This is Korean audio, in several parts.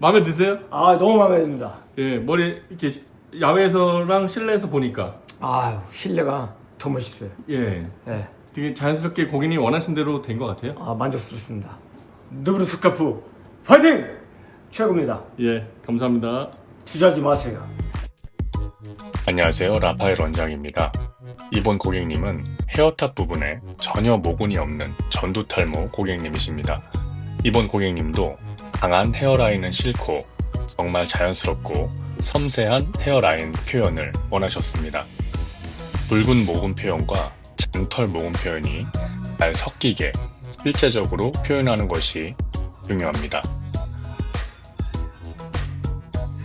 마음에 드세요? 아 너무 마음에 듭니다. 예, 머리 이렇게 시- 야외에서랑 실내에서 보니까 아유 실내가 더 멋있어요. 예, 예, 되게 자연스럽게 고객님이 원하신 대로 된 것 같아요. 아 만족스럽습니다. 누브르 스카프 파이팅! 최고입니다. 예, 감사합니다. 투자하지 마세요. 안녕하세요. 라파엘 원장입니다. 이번 고객님은 헤어탑 부분에 전혀 모근이 없는 전두 탈모 고객님이십니다. 이번 고객님도 강한 헤어라인은 싫고 정말 자연스럽고 섬세한 헤어라인 표현을 원하셨습니다. 붉은 모근 표현과 장털 모근 표현이 잘 섞이게 실제적으로 표현하는 것이 중요합니다.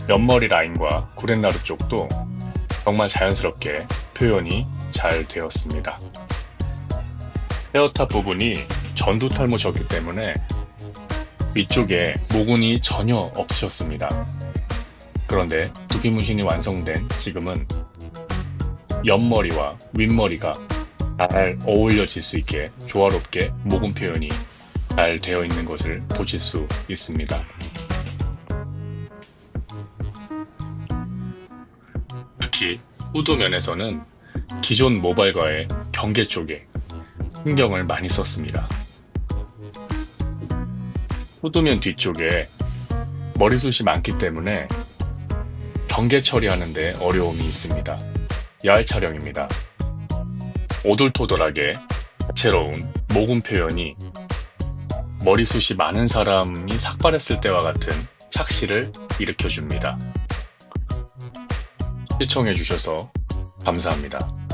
옆머리 라인과 구렛나루 쪽도 정말 자연스럽게 표현이 잘 되었습니다. 헤어탑 부분이 전두 탈모셨기 때문에 위쪽에 모근이 전혀 없으셨습니다. 그런데 두피 문신이 완성된 지금은 옆머리와 윗머리가 잘 어울려질 수 있게 조화롭게 모근 표현이 잘 되어 있는 것을 보실 수 있습니다. 특히 후드 면에서는 기존 모발과의 경계 쪽에 신경을 많이 썼습니다. 후드면 뒤쪽에 머리숱이 많기 때문에 경계 처리하는데 어려움이 있습니다. 야외 촬영입니다. 오돌토돌하게 다채로운 모근 표현이 머리숱이 많은 사람이 삭발했을 때와 같은 착시를 일으켜줍니다. 시청해주셔서 감사합니다.